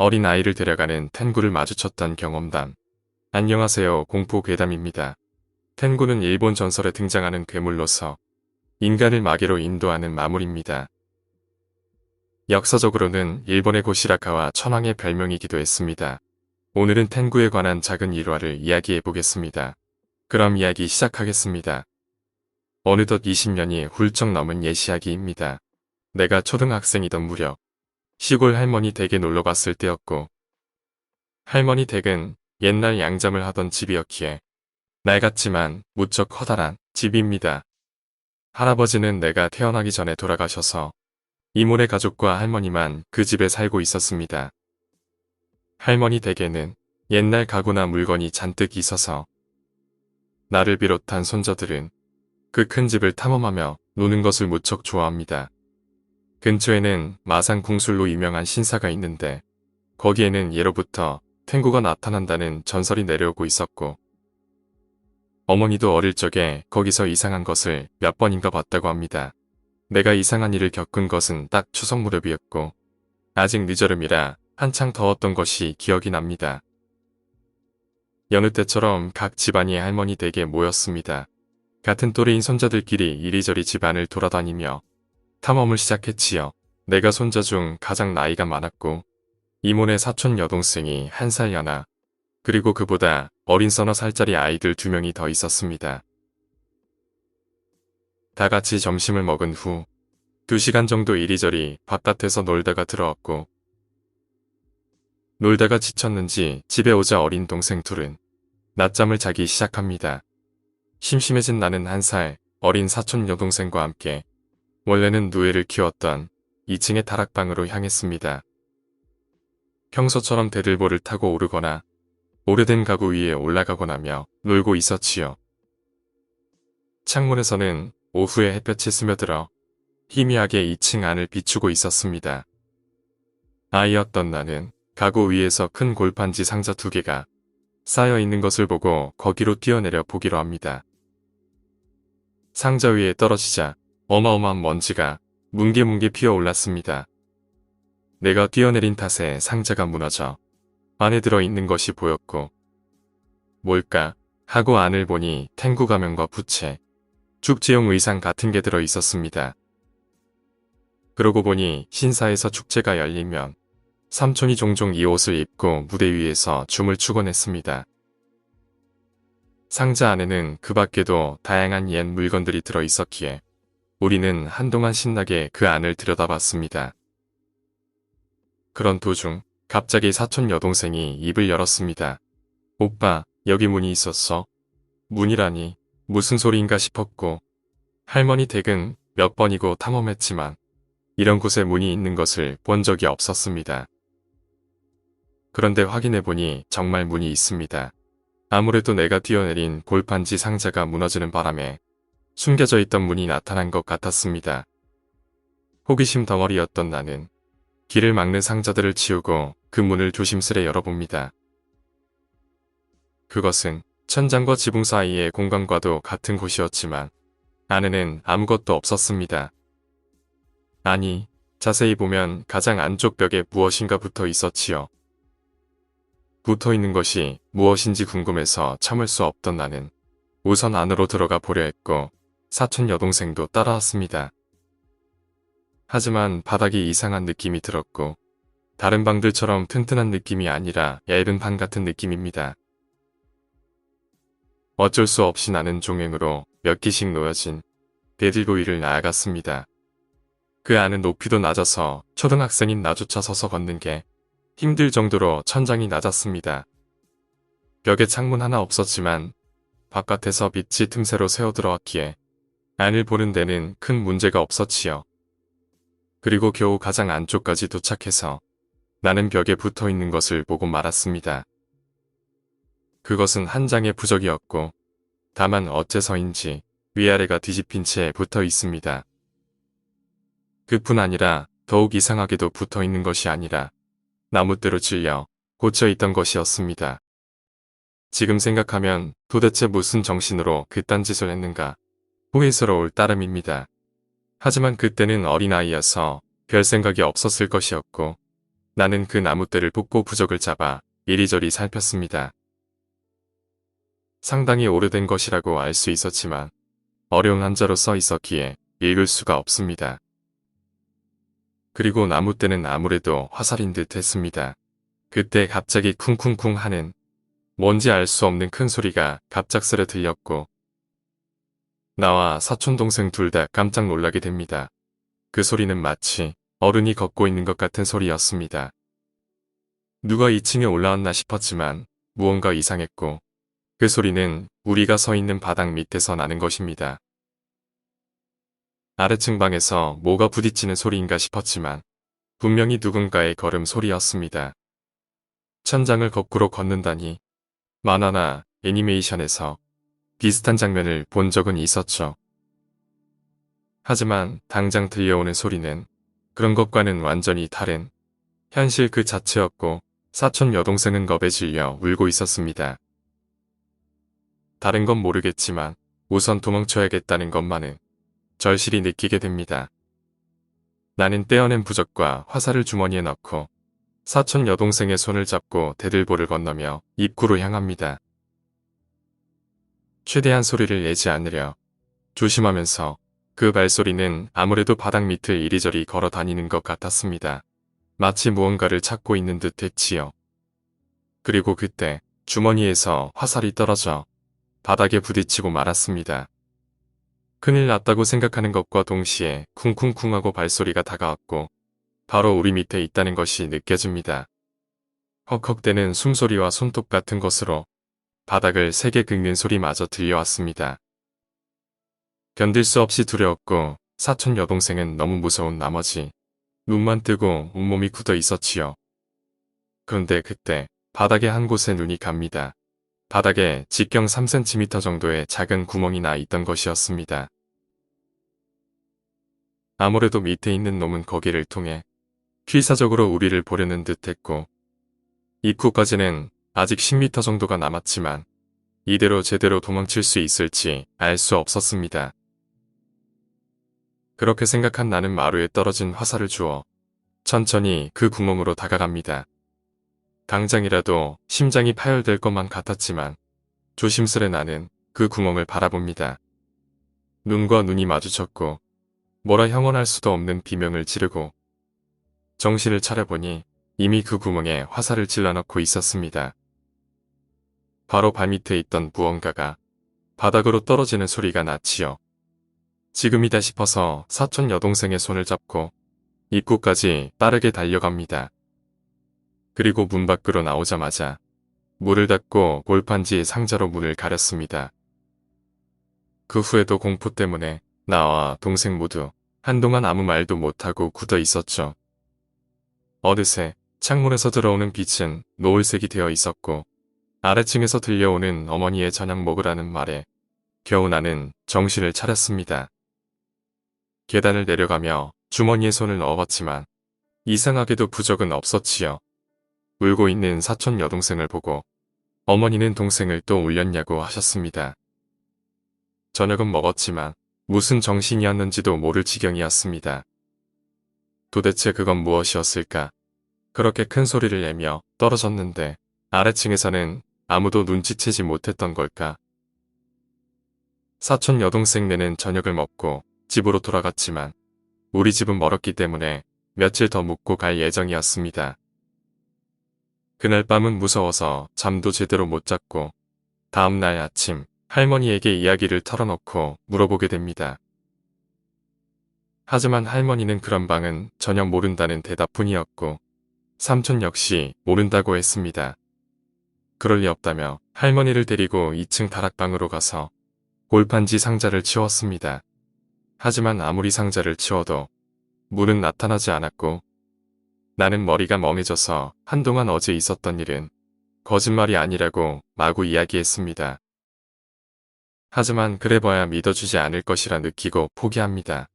어린 아이를 데려가는 텐구를 마주쳤던 경험담. 안녕하세요 공포 괴담입니다. 텐구는 일본 전설에 등장하는 괴물로서 인간을 마계로 인도하는 마물입니다. 역사적으로는 일본의 고시라카와 천황의 별명이기도 했습니다. 오늘은 텐구에 관한 작은 일화를 이야기해 보겠습니다. 그럼 이야기 시작하겠습니다. 어느덧 20년이 훌쩍 넘은 예시야기입니다. 내가 초등학생이던 무렵 시골 할머니 댁에 놀러 갔을 때였고 할머니 댁은 옛날 양잠을 하던 집이었기에 낡았지만 무척 커다란 집입니다. 할아버지는 내가 태어나기 전에 돌아가셔서 이모네 가족과 할머니만 그 집에 살고 있었습니다. 할머니 댁에는 옛날 가구나 물건이 잔뜩 있어서 나를 비롯한 손자들은 그 큰 집을 탐험하며 노는 것을 무척 좋아합니다. 근처에는 마산 궁술로 유명한 신사가 있는데 거기에는 예로부터 탱구가 나타난다는 전설이 내려오고 있었고 어머니도 어릴 적에 거기서 이상한 것을 몇 번인가 봤다고 합니다. 내가 이상한 일을 겪은 것은 딱 추석 무렵이었고 아직 늦여름이라 한창 더웠던 것이 기억이 납니다. 여느 때처럼 각 집안이 할머니 댁에 모였습니다. 같은 또래인 손자들끼리 이리저리 집안을 돌아다니며 탐험을 시작했지요. 내가 손자 중 가장 나이가 많았고 이모네 사촌 여동생이 한 살 연하 그리고 그보다 어린 서너 살짜리 아이들 두 명이 더 있었습니다. 다 같이 점심을 먹은 후두 시간 정도 이리저리 바깥에서 놀다가 들어왔고 놀다가 지쳤는지 집에 오자 어린 동생 둘은 낮잠을 자기 시작합니다. 심심해진 나는 한 살 어린 사촌 여동생과 함께 원래는 누에를 키웠던 2층의 다락방으로 향했습니다. 평소처럼 대들보를 타고 오르거나 오래된 가구 위에 올라가곤 하며 놀고 있었지요. 창문에서는 오후에 햇볕이 스며들어 희미하게 2층 안을 비추고 있었습니다. 아이였던 나는 가구 위에서 큰 골판지 상자 두 개가 쌓여 있는 것을 보고 거기로 뛰어내려 보기로 합니다. 상자 위에 떨어지자 어마어마한 먼지가 뭉게뭉게 피어올랐습니다. 내가 뛰어내린 탓에 상자가 무너져 안에 들어있는 것이 보였고 뭘까 하고 안을 보니 탱구 가면과 부채, 축제용 의상 같은 게 들어 있었습니다. 그러고 보니 신사에서 축제가 열리면 삼촌이 종종 이 옷을 입고 무대 위에서 춤을 추곤 했습니다. 상자 안에는 그 밖에도 다양한 옛 물건들이 들어 있었기에 우리는 한동안 신나게 그 안을 들여다봤습니다. 그런 도중 갑자기 사촌 여동생이 입을 열었습니다. 오빠, 여기 문이 있었어. 문이라니 무슨 소리인가 싶었고 할머니 댁은 몇 번이고 탐험했지만 이런 곳에 문이 있는 것을 본 적이 없었습니다. 그런데 확인해보니 정말 문이 있습니다. 아무래도 내가 뛰어내린 골판지 상자가 무너지는 바람에 숨겨져 있던 문이 나타난 것 같았습니다. 호기심 덩어리였던 나는 길을 막는 상자들을 치우고 그 문을 조심스레 열어봅니다. 그것은 천장과 지붕 사이의 공간과도 같은 곳이었지만 안에는 아무것도 없었습니다. 아니, 자세히 보면 가장 안쪽 벽에 무엇인가 붙어 있었지요. 붙어 있는 것이 무엇인지 궁금해서 참을 수 없던 나는 우선 안으로 들어가 보려 했고 사촌 여동생도 따라왔습니다. 하지만 바닥이 이상한 느낌이 들었고 다른 방들처럼 튼튼한 느낌이 아니라 얇은 판 같은 느낌입니다. 어쩔 수 없이 나는 종횡으로 몇 기씩 놓여진 베들보 위를 나아갔습니다. 그 안은 높이도 낮아서 초등학생인 나조차 서서 걷는 게 힘들 정도로 천장이 낮았습니다. 벽에 창문 하나 없었지만 바깥에서 빛이 틈새로 새어 들어왔기에 안을 보는 데는 큰 문제가 없었지요. 그리고 겨우 가장 안쪽까지 도착해서 나는 벽에 붙어 있는 것을 보고 말았습니다. 그것은 한 장의 부적이었고 다만 어째서인지 위아래가 뒤집힌 채 붙어 있습니다. 그뿐 아니라 더욱 이상하게도 붙어 있는 것이 아니라 나무대로 찔려 꽂혀 있던 것이었습니다. 지금 생각하면 도대체 무슨 정신으로 그딴 짓을 했는가 후회스러울 따름입니다. 하지만 그때는 어린아이여서 별 생각이 없었을 것이었고 나는 그 나무떼를 뽑고 부적을 잡아 이리저리 살폈습니다. 상당히 오래된 것이라고 알 수 있었지만 어려운 한자로 써 있었기에 읽을 수가 없습니다. 그리고 나무떼는 아무래도 화살인 듯 했습니다. 그때 갑자기 쿵쿵쿵 하는 뭔지 알 수 없는 큰 소리가 갑작스레 들렸고 나와 사촌동생 둘 다 깜짝 놀라게 됩니다. 그 소리는 마치 어른이 걷고 있는 것 같은 소리였습니다. 누가 2층에 올라왔나 싶었지만 무언가 이상했고 그 소리는 우리가 서 있는 바닥 밑에서 나는 것입니다. 아래층 방에서 뭐가 부딪히는 소리인가 싶었지만 분명히 누군가의 걸음 소리였습니다. 천장을 거꾸로 걷는다니 만화나 애니메이션에서 비슷한 장면을 본 적은 있었죠. 하지만 당장 들려오는 소리는 그런 것과는 완전히 다른 현실 그 자체였고 사촌 여동생은 겁에 질려 울고 있었습니다. 다른 건 모르겠지만 우선 도망쳐야겠다는 것만은 절실히 느끼게 됩니다. 나는 떼어낸 부적과 화살을 주머니에 넣고 사촌 여동생의 손을 잡고 대들보를 건너며 입구로 향합니다. 최대한 소리를 내지 않으려 조심하면서 그 발소리는 아무래도 바닥 밑을 이리저리 걸어 다니는 것 같았습니다. 마치 무언가를 찾고 있는 듯 했지요. 그리고 그때 주머니에서 화살이 떨어져 바닥에 부딪히고 말았습니다. 큰일 났다고 생각하는 것과 동시에 쿵쿵쿵하고 발소리가 다가왔고 바로 우리 밑에 있다는 것이 느껴집니다. 헉헉대는 숨소리와 손톱 같은 것으로 바닥을 세게 긁는 소리마저 들려왔습니다. 견딜 수 없이 두려웠고 사촌 여동생은 너무 무서운 나머지 눈만 뜨고 온몸이 굳어 있었지요. 그런데 그때 바닥의 한 곳에 눈이 갑니다. 바닥에 직경 3cm 정도의 작은 구멍이 나 있던 것이었습니다. 아무래도 밑에 있는 놈은 거기를 통해 필사적으로 우리를 보려는 듯 했고 입구까지는 아직 10m 정도가 남았지만 이대로 제대로 도망칠 수 있을지 알 수 없었습니다. 그렇게 생각한 나는 마루에 떨어진 화살을 주어 천천히 그 구멍으로 다가갑니다. 당장이라도 심장이 파열될 것만 같았지만 조심스레 나는 그 구멍을 바라봅니다. 눈과 눈이 마주쳤고 뭐라 형언할 수도 없는 비명을 지르고 정신을 차려보니 이미 그 구멍에 화살을 찔러넣고 있었습니다. 바로 발밑에 있던 무언가가 바닥으로 떨어지는 소리가 났지요. 지금이다 싶어서 사촌 여동생의 손을 잡고 입구까지 빠르게 달려갑니다. 그리고 문 밖으로 나오자마자 문을 닫고 골판지 상자로 문을 가렸습니다. 그 후에도 공포 때문에 나와 동생 모두 한동안 아무 말도 못하고 굳어 있었죠. 어느새 창문에서 들어오는 빛은 노을색이 되어 있었고 아래층에서 들려오는 어머니의 저녁 먹으라는 말에 겨우 나는 정신을 차렸습니다. 계단을 내려가며 주머니에 손을 넣어봤지만 이상하게도 부적은 없었지요. 울고 있는 사촌 여동생을 보고 어머니는 동생을 또 울렸냐고 하셨습니다. 저녁은 먹었지만 무슨 정신이었는지도 모를 지경이었습니다. 도대체 그건 무엇이었을까? 그렇게 큰 소리를 내며 떨어졌는데 아래층에서는 아무도 눈치채지 못했던 걸까? 사촌 여동생네는 저녁을 먹고 집으로 돌아갔지만 우리 집은 멀었기 때문에 며칠 더 묵고 갈 예정이었습니다. 그날 밤은 무서워서 잠도 제대로 못 잤고 다음날 아침 할머니에게 이야기를 털어놓고 물어보게 됩니다. 하지만 할머니는 그런 방은 전혀 모른다는 대답뿐이었고 삼촌 역시 모른다고 했습니다. 그럴 리 없다며 할머니를 데리고 2층 다락방으로 가서 골판지 상자를 치웠습니다. 하지만 아무리 상자를 치워도 물은 나타나지 않았고 나는 머리가 멍해져서 한동안 어제 있었던 일은 거짓말이 아니라고 마구 이야기했습니다. 하지만 그래봐야 믿어주지 않을 것이라 느끼고 포기합니다.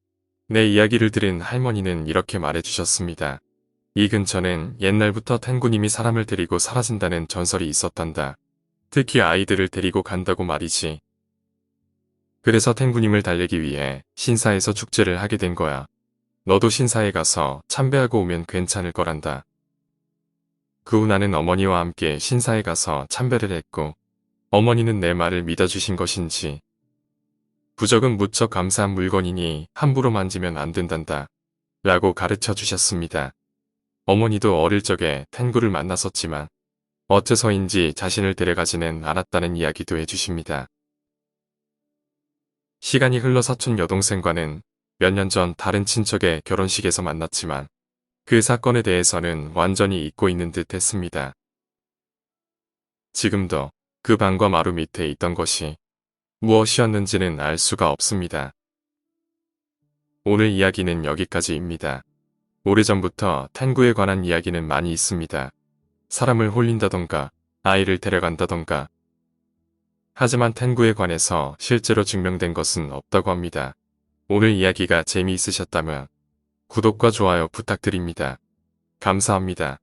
내 이야기를 들은 할머니는 이렇게 말해주셨습니다. 이 근처는 옛날부터 탱구님이 사람을 데리고 사라진다는 전설이 있었단다. 특히 아이들을 데리고 간다고 말이지. 그래서 탱구님을 달래기 위해 신사에서 축제를 하게 된 거야. 너도 신사에 가서 참배하고 오면 괜찮을 거란다. 그 후 나는 어머니와 함께 신사에 가서 참배를 했고 어머니는 내 말을 믿어주신 것인지 부적은 무척 감사한 물건이니 함부로 만지면 안 된단다 라고 가르쳐 주셨습니다. 어머니도 어릴 적에 탱구를 만났었지만 어째서인지 자신을 데려가지는 않았다는 이야기도 해주십니다. 시간이 흘러 사촌 여동생과는 몇 년 전 다른 친척의 결혼식에서 만났지만 그 사건에 대해서는 완전히 잊고 있는 듯 했습니다. 지금도 그 방과 마루 밑에 있던 것이 무엇이었는지는 알 수가 없습니다. 오늘 이야기는 여기까지입니다. 오래전부터 탱구에 관한 이야기는 많이 있습니다. 사람을 홀린다던가 아이를 데려간다던가 하지만 탱구에 관해서 실제로 증명된 것은 없다고 합니다. 오늘 이야기가 재미있으셨다면 구독과 좋아요 부탁드립니다. 감사합니다.